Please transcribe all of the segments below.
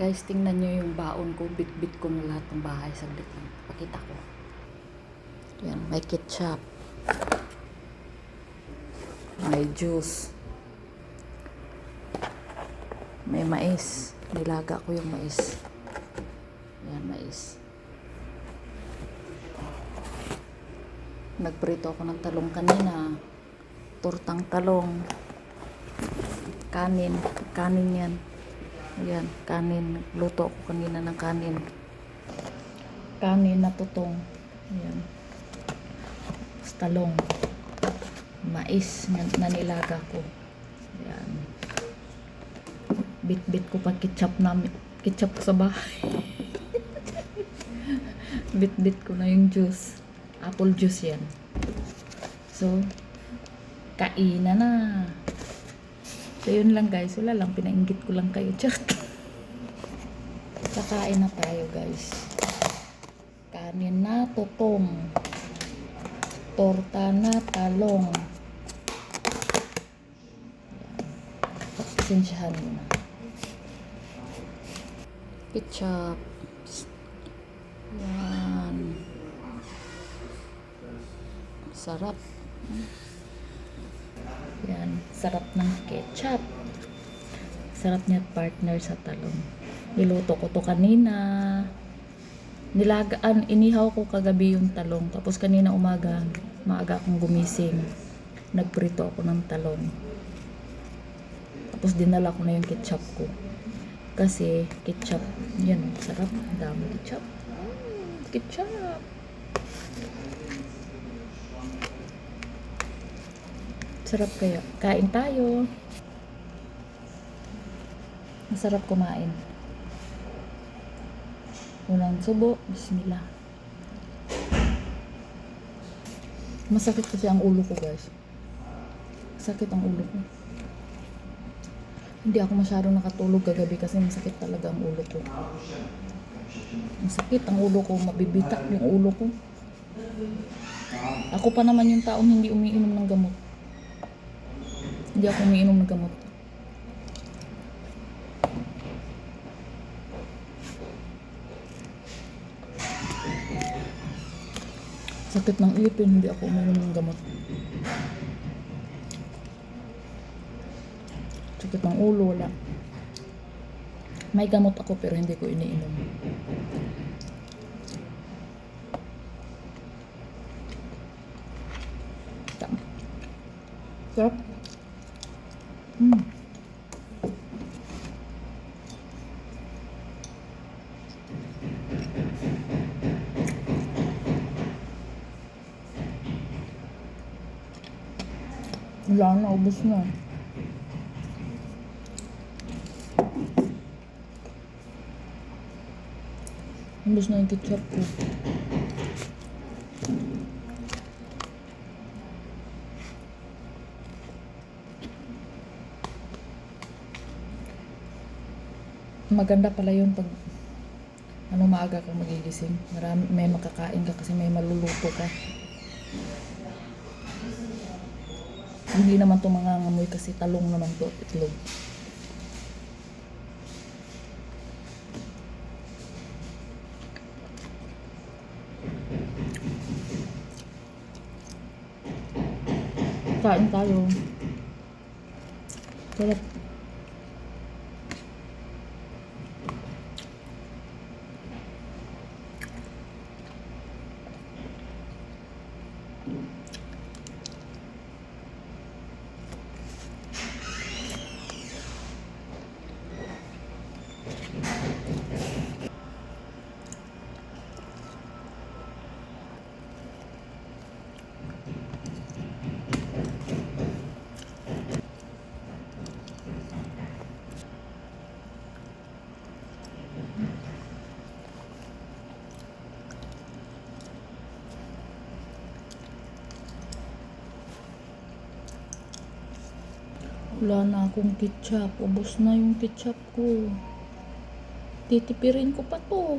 Guys, tingnan nyo yung baon ko. Bit-bit ko na lahat ng bahay. Saglit lang. Pakita ko. Yan, may ketchup. May juice. May mais. Nilaga ko yung mais. Yan, mais. Nagprito ako ng talong kanina. Tortang talong. Kanin. Kanin yan. Yan, kanin. Luto ako kanina ng kanin. Kanin na tutong. Yan. Tapos talong. Mais na, nilaga ko. Yan. Bit-bit ko pa ketchup na ketchup sa bahay. Bit-bit ko na yung juice. Apple juice yan. So, kainan na. So, yun lang guys. Wala lang. Pinainggit ko lang kayo. Charot. Kakain na tayo guys. Kanin na tutong. Torta na talong. Pasensyahan mo na. Ketchup. Yan. Sarap. Yan. Sarap ng ketchup. Sarap niya partner sa talong. Niluto ko to kanina. Nilagaan, inihaw ko kagabi yung talong. Tapos kanina umaga, maaga akong gumising. Nagprito ako ng talong. Tapos dinala ko na yung ketchup ko. Kasi ketchup, yan, sarap. Dami ketchup. Ketchup. Sarap kaya. Kain tayo. Masarap kumain. Unang subo. Bismillah. Masakit kasi ang ulo ko, guys. Sakit ang ulo ko. Hindi ako masyadong nakatulog kagabi kasi masakit talaga ang ulo ko. Masakit ang ulo ko. Mabibitak yung ulo ko. Ako pa naman yung taong hindi umiinom ng gamot. Hindi ako umiinom ng gamot. Sakit ng ipin, hindi ako umiinom ng gamot. Sakit ng ulo, wala. May gamot ako pero hindi ko iniinom. Mm. Wala na, ubos na. Ubos na yung ketchup ko. Maganda pala yun pag ano maaga kang magigising. Marami, may makakain ka kasi may maluluto ka. Hindi naman to mangangamoy kasi talong naman to at itlog. Kain tayo. Sarap. Wala na akong ketchup. Ubus na yung ketchup ko. Titipirin ko pa to.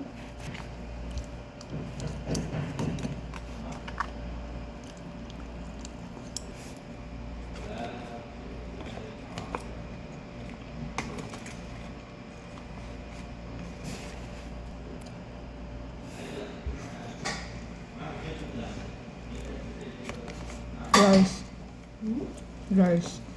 Rice. Rice.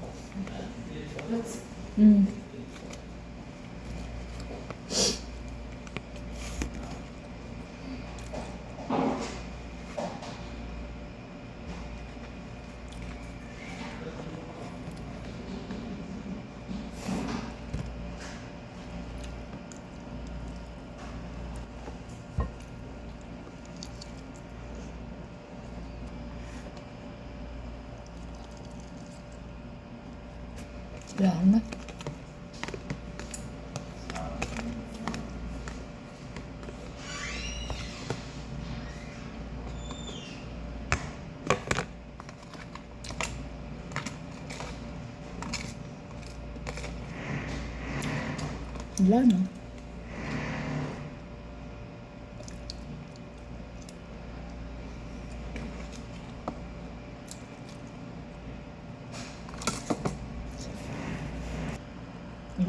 Wala na. Wala.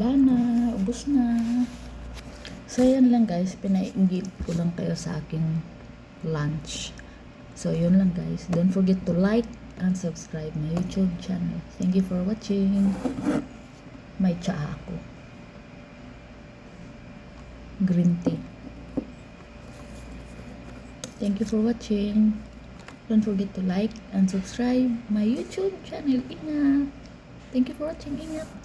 Wala na. Ubus na. So, yan lang guys. Pinaingit ko lang kayo sa aking lunch. So, yun lang guys. Don't forget to like and subscribe my YouTube channel. Thank you for watching. May tsaa ako. Green tea. Thank you for watching. Don't forget to like and subscribe my YouTube channel. Ingat. Thank you for watching. Ingat.